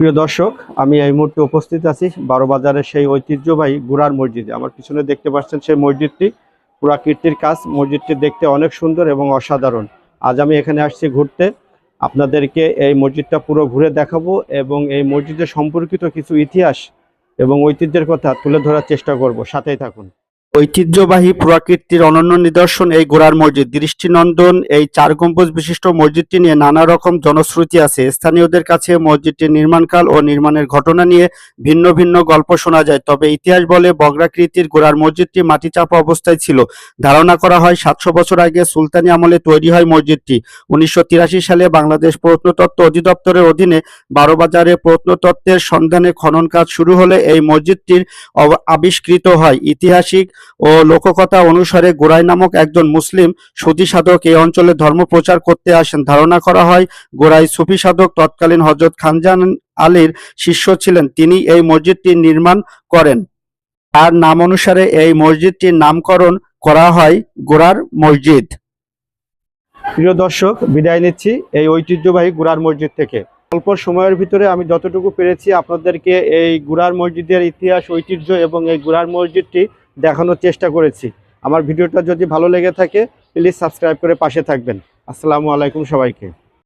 প্রিয় দর্শক, আমি এই মুহূর্তে উপস্থিত আছি বারো বাজারের সেই ঐতিহ্যবাহী গুড়ার মসজিদে। আমার পিছনে দেখতে পাচ্ছেন সেই মসজিদটি পুরাকীর্তির কাজ। মসজিদটি দেখতে অনেক সুন্দর এবং অসাধারণ। আজ আমি এখানে আসছি ঘুরতে। আপনাদেরকে এই মসজিদটা পুরো ঘুরে দেখাবো এবং এই মসজিদের সম্পর্কিত কিছু ইতিহাস এবং ঐতিহ্যের কথা তুলে ধরার চেষ্টা করব। সাথেই থাকুন। ঐতিহ্যবাহী পুরাকীর্তির অনন্য নিদর্শন এই গোড়ার মসজিদ। দৃষ্টিনন্দন এই চার গম্বুজ বিশিষ্ট মসজিদটি নিয়ে নানা রকম জনশ্রুতি আছে। স্থানীয়দের কাছে মসজিদটির নির্মাণকাল ও নির্মাণের ঘটনা নিয়ে ভিন্ন ভিন্ন গল্প শোনা যায়। তবে ইতিহাস বলে বগ্রাকৃতির গোড়ার মসজিদটি মাটি চাপা অবস্থায় ছিল। ধারণা করা হয় সাতশো বছর আগে সুলতানি আমলে তৈরি হয় মসজিদটি। উনিশশো তিরাশি সালে বাংলাদেশ প্রত্নতত্ত্ব অধিদপ্তরের অধীনে বারোবাজারে প্রত্নতত্ত্বের সন্ধানে খনন কাজ শুরু হলে এই মসজিদটির আবিষ্কৃত হয়। ঐতিহাসিক ও লোককথা অনুসারে গোরাই নামক একজন মুসলিম সুফি সাধক এই অঞ্চলে ধর্ম প্রচার করতে আসেন। ধারণা করা হয় গোরাই সুফি সাধক তৎকালীন হজরত খানজান আলীর শিষ্য ছিলেন। তিনি এই মসজিদটি নির্মাণ করেন। তার নাম অনুসারে এই মসজিদটির নামকরণ করা হয় গোরার মসজিদ। প্রিয় দর্শক, বিদায় নিচ্ছি এই ঐতিহ্যবাহী গুড়ার মসজিদ থেকে। অল্প সময়ের ভিতরে আমি যতটুকু পেরেছি আপনাদেরকে এই গুড়ার মসজিদের ইতিহাস, ঐতিহ্য এবং এই গুড়ার মসজিদটি দেখানোর চেষ্টা করেছি। আমার ভিডিওটা যদি ভালো লেগে থাকে প্লিজ সাবস্ক্রাইব করে পাশে থাকবেন। আসসালামু আলাইকুম সবাইকে।